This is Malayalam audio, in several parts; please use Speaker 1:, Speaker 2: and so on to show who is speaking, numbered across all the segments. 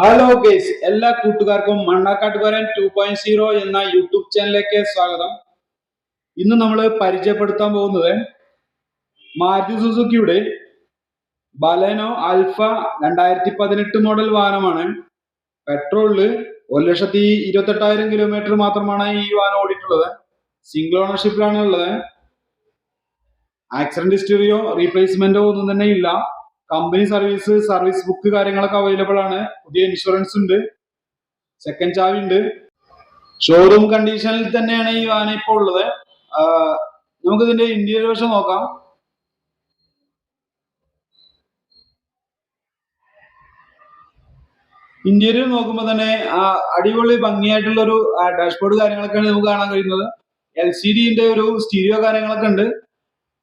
Speaker 1: ഹലോ ഗേസ് എല്ലാ കൂട്ടുകാർക്കും മണ്ണാക്കാട്ടുകാരൻ ടു പോയിന്റ് സീറോ എന്ന യൂട്യൂബ് ചാനലിലേക്ക് സ്വാഗതം. ഇന്ന് നമ്മൾ പരിചയപ്പെടുത്താൻ പോകുന്നത് മാരുതി സുസുക്കിയുടെ ബലനോ ആൽഫ രണ്ടായിരത്തി പതിനെട്ട് മോഡൽ വാഹനമാണ്. പെട്രോളിൽ ഒരു ലക്ഷത്തി ഇരുപത്തെട്ടായിരം കിലോമീറ്റർ മാത്രമാണ് ഈ വാഹനം ഓടിയിട്ടുള്ളത്. സിംഗിൾ ഓണർഷിപ്പിലാണ് ഉള്ളത് ആക്സിഡന്റ് ഹിസ്റ്ററിയോ റീപ്ലേസ്മെന്റോ ഒന്നും തന്നെ ഇല്ല. കമ്പനി സർവീസ് സർവീസ് ബുക്ക് കാര്യങ്ങളൊക്കെ അവൈലബിൾ ആണ്. പുതിയ ഇൻഷുറൻസ് ഉണ്ട്. സെക്കൻഡ് ചാവി ഉണ്ട്. ഷോറൂം കണ്ടീഷനിൽ തന്നെയാണ് ഈ വാഹനം ഇപ്പോൾ ഉള്ളത്. നമുക്ക് ഇതിന്റെ ഇന്റീരിയർ വശം നോക്കാം. ഇന്റീരിയർ നോക്കുമ്പോൾ തന്നെ അടിപൊളി ഭംഗിയായിട്ടുള്ള ഒരു ഡാഷ്ബോർഡ് കാര്യങ്ങളൊക്കെയാണ് നമുക്ക് കാണാൻ കഴിയുന്നത്. എൽ സി ഡിന്റെ ഒരു സ്റ്റീരിയോ കാര്യങ്ങളൊക്കെ ഉണ്ട്.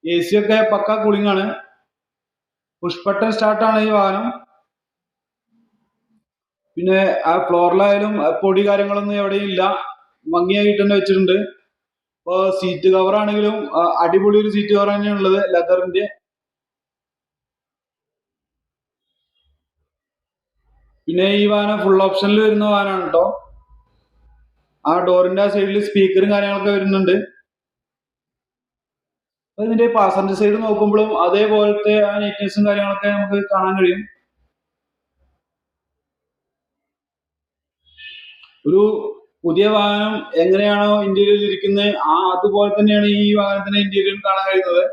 Speaker 1: എ സി ഒക്കെ പക്ക കൂളിംഗ് ആണ്. പുഷ് ബട്ടൺ സ്റ്റാർട്ടാണ് ഈ വാഹനം. പിന്നെ ആ ഫ്ലോറിലായാലും പൊടി കാര്യങ്ങളൊന്നും എവിടെയും ഇല്ല. ഭംഗിയായിട്ട് തന്നെ വെച്ചിട്ടുണ്ട്. ഇപ്പൊ സീറ്റ് കവർ ആണെങ്കിലും അടിപൊളി ഒരു സീറ്റ് കവർ തന്നെയാണ് ഉള്ളത് ലെതറിന്റെ പിന്നെ ഈ വാഹനം ഫുൾ ഓപ്ഷനിൽ വരുന്ന വാഹനമാണ് കേട്ടോ ആ ഡോറിന്റെ ആ സൈഡിൽ സ്പീക്കറും കാര്യങ്ങളൊക്കെ വരുന്നുണ്ട്. ഇതിന്റെ പാസഞ്ചർ സൈഡ് നോക്കുമ്പോഴും അതേപോലത്തെ ആ നീറ്റ്നെസ്സും കാര്യങ്ങളൊക്കെ നമുക്ക് കാണാൻ കഴിയും. ഒരു പുതിയ വാഹനം എങ്ങനെയാണോ ഇന്ത്യയിൽ ഇരിക്കുന്നത് ആ അതുപോലെ തന്നെയാണ് ഈ വാഹനത്തിന്റെ ഇന്ത്യയിലും കാണാൻ കഴിയുന്നത്.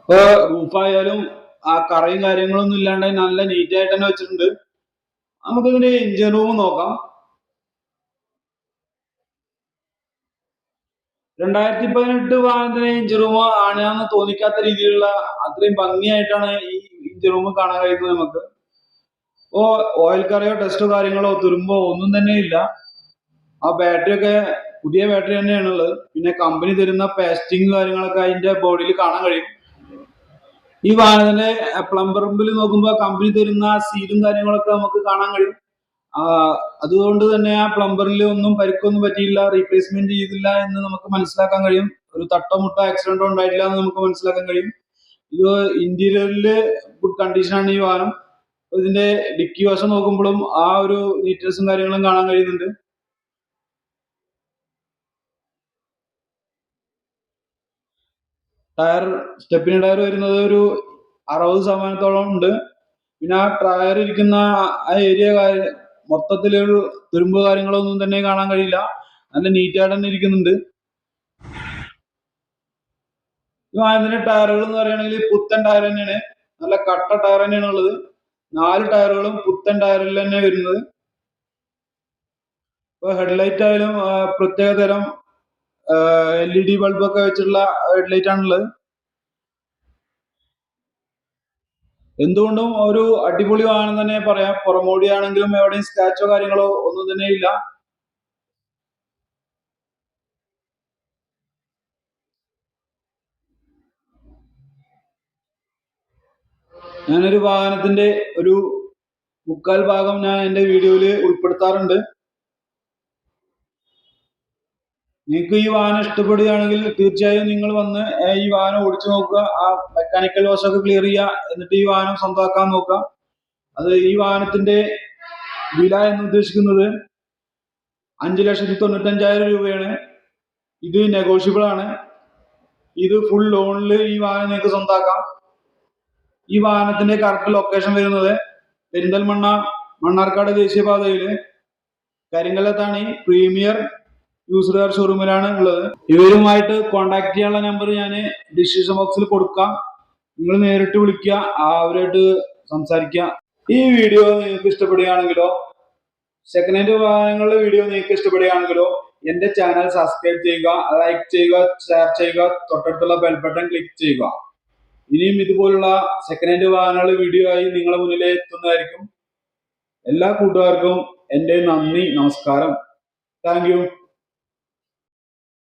Speaker 1: ഇപ്പൊ റൂഫായാലും ആ കറയും കാര്യങ്ങളൊന്നും ഇല്ലാണ്ട് നല്ല നീറ്റായിട്ട് തന്നെ വെച്ചിട്ടുണ്ട്. നമുക്ക് ഇതിന്റെ എഞ്ചിൻ നോക്കാം. രണ്ടായിരത്തി പതിനെട്ട് വാഹനത്തിന് എഞ്ചിൻ റൂം ആണെന്ന് തോന്നിക്കാത്ത രീതിയിലുള്ള അത്രയും ഭംഗിയായിട്ടാണ് ഈ എഞ്ചിൻ റൂം കാണാൻ കഴിയുന്നത് നമുക്ക്. ഓ ഓയിൽ കറിയോ ടെസ്റ്റോ കാര്യങ്ങളോ തുരുമ്പോ ഒന്നും തന്നെ ഇല്ല. ആ ബാറ്ററി ഒക്കെ പുതിയ ബാറ്ററി തന്നെയാണുള്ളത്. പിന്നെ കമ്പനി തരുന്ന പേസ്റ്റിംഗ് കാര്യങ്ങളൊക്കെ അതിന്റെ ബോഡിയിൽ കാണാൻ കഴിയും. ഈ വാഹനത്തിന്റെ പ്ലംബറിൽ നോക്കുമ്പോൾ കമ്പനി തരുന്ന സീലും കാര്യങ്ങളൊക്കെ നമുക്ക് കാണാൻ കഴിയും. അതുകൊണ്ട് തന്നെ ആ പ്ലംബറിൽ ഒന്നും പരിക്കൊന്നും പറ്റിയില്ല റീപ്ലേസ്മെന്റ് ചെയ്തില്ല എന്ന് നമുക്ക് മനസ്സിലാക്കാൻ കഴിയും. ഒരു തട്ടോ മുട്ടോ ആക്സിഡന്റോ ഉണ്ടായിട്ടില്ല എന്ന് നമുക്ക് മനസ്സിലാക്കാൻ കഴിയും. ഇത് ഇന്റീരിയറിൽ ഗുഡ് കണ്ടീഷനാണ് ഈ വാഹനം. ഇതിന്റെ ഡിക്കി വശം നോക്കുമ്പോഴും ആ ഒരു ഡീറ്റെയിൽസും കാര്യങ്ങളും കാണാൻ കഴിയുന്നുണ്ട്. ടയർ സ്റ്റെപ്പിന് ടയർ വരുന്നത് ഒരു അറുപത് ശതമാനത്തോളം ഉണ്ട്. പിന്നെ ആ ടയർ ഇരിക്കുന്ന ആ ഏരിയ മൊത്തത്തിൽ ഒരു തുരുമ്പ് കാര്യങ്ങളൊന്നും തന്നെ കാണാൻ കഴിയില്ല. നല്ല നീറ്റായിട്ട് തന്നെ ഇരിക്കുന്നുണ്ട്. ഈ ടയറുകൾ എന്ന് പറയുകയാണെങ്കിൽ പുത്തൻ ടയർ തന്നെയാണ്. നല്ല കട്ട ടയർ തന്നെയാണ് ഉള്ളത്. നാല് ടയറുകളും പുത്തൻ ടയറിൽ തന്നെ വരുന്നത്. ഇപ്പൊ ഹെഡ്ലൈറ്റ് ആയാലും പ്രത്യേക തരം എൽ ഇ ഡി ബൾബൊക്കെ വെച്ചിട്ടുള്ള ഹെഡ്ലൈറ്റ് ആണുള്ളത്. എന്തുകൊണ്ടും ഒരു അടിപൊളി വാഹനം തന്നെ പറയാം. പുറമോടിയാണെങ്കിലും എവിടെയും സ്ക്രാച്ചോ കാര്യങ്ങളോ ഒന്നും തന്നെ ഇല്ല. ഞാനൊരു വാഹനത്തിന്റെ ഒരു മുക്കാൽ ഭാഗം ഞാൻ എന്റെ വീഡിയോയിൽ ഉൾപ്പെടുത്താറുണ്ട്. നിങ്ങൾക്ക് ഈ വാഹനം ഇഷ്ടപ്പെടുകയാണെങ്കിൽ തീർച്ചയായും നിങ്ങൾ വന്ന് ഈ വാഹനം ഓടിച്ചു നോക്കുക ആ മെക്കാനിക്കൽ വശമൊക്കെ ക്ലിയർ ചെയ്യുക എന്നിട്ട് ഈ വാഹനം സ്വന്തമാക്കാൻ നോക്കുക. അത് ഈ വാഹനത്തിന്റെ വില എന്ന് ഉദ്ദേശിക്കുന്നത് അഞ്ച് ലക്ഷത്തി തൊണ്ണൂറ്റഞ്ചായിരം രൂപയാണ്. ഇത് നെഗോഷ്യബിൾ ആണ്. ഇത് ഫുൾ ലോണിൽ ഈ വാഹനം നിങ്ങൾക്ക് സ്വന്തമാക്കാം. ഈ വാഹനത്തിന്റെ കറക്റ്റ് ലൊക്കേഷൻ വരുന്നത് പെരിന്തൽമണ്ണ മണ്ണാർക്കാട് ദേശീയപാതയിൽ. കരിങ്കലത്താണി പ്രീമിയർ യൂസർ കാർ ഷോറൂമിലാണ് ഉള്ളത്. ഇവരുമായിട്ട് കോണ്ടാക്ട് ചെയ്യാനുള്ള നമ്പർ ഞാൻ ഡിസ്ക്രിപ്ഷൻ ബോക്സിൽ കൊടുക്കാം. നിങ്ങൾ നേരിട്ട് വിളിക്കുക അവരായിട്ട് സംസാരിക്കുക. ഈ വീഡിയോ നിങ്ങൾക്ക് ഇഷ്ടപ്പെടുകയാണെങ്കിലോ സെക്കൻഡ് ഹാൻഡ് വാഹനങ്ങളുടെ വീഡിയോ നിങ്ങൾക്ക് ഇഷ്ടപ്പെടുകയാണെങ്കിലോ എന്റെ ചാനൽ സബ്സ്ക്രൈബ് ചെയ്യുക ലൈക്ക് ചെയ്യുക ഷെയർ ചെയ്യുക തൊട്ടടുത്തുള്ള ബെൽ ബട്ടൺ ക്ലിക്ക് ചെയ്യുക. ഇനിയും ഇതുപോലുള്ള സെക്കൻഡ് ഹാൻഡ് വാഹനങ്ങളുടെ വീഡിയോ ആയി നിങ്ങളുടെ മുന്നിൽ എത്തുന്നതായിരിക്കും. എല്ലാ കൂട്ടുകാർക്കും എന്റെ നന്ദി നമസ്കാരം. താങ്ക്